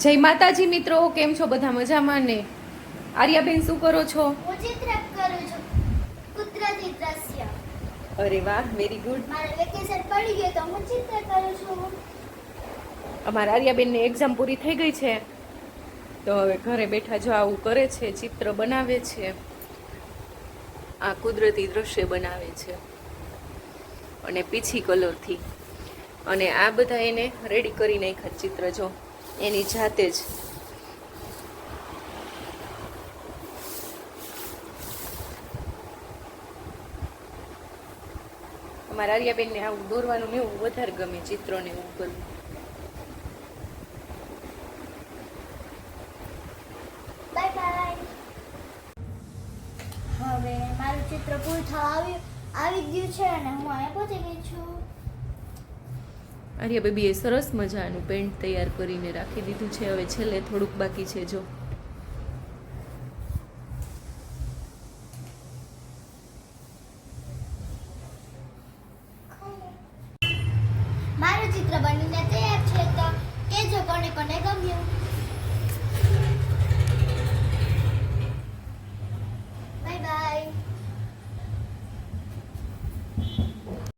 જય માતાજી મિત્રો કેમ છો બધા મજામાં ને? આર્યાબેન શું કરો છો? હું ચિત્ર કરું છું. કુદરતી દ્રશ્ય. અરે વાહ વેરી ગુડ મારે વેકેશન પડી ગયું તો હું ચિત્ર કરું છું. અમારા આર્યાબેનને એક્ઝામ પૂરી થઈ ગઈ છે. તો હવે ઘરે બેઠા જો આવું કરે છે ચિત્ર બનાવે છે. આ કુદરતી દ્રશ્ય બનાવે છે. અને પીછી કલરથી અને આ બધા એને રેડી કરી નાખ્યા ચિત્ર જો. એની જાતે જ. અમારા આર્યાબેનને આવું દોરવાનું ને એવું વધારે ગમે ચિત્રોને એવું કરવું હવે મારું ચિત્ર પૂરું થવા આવ્યું આવી ગયું છે અને હું અહીંયા પહોંચી ગઈ છું. આર્યા બેબીએ સરસ મજાનું પેન્ટ તૈયાર કરીને રાખી દીધું છે. હવે છેલ્લે થોડુંક બાકી છે, જો. મારું ચિત્ર બનીને તૈયાર છે તો કેજો કોને કોને ગમ્યું? Bye bye.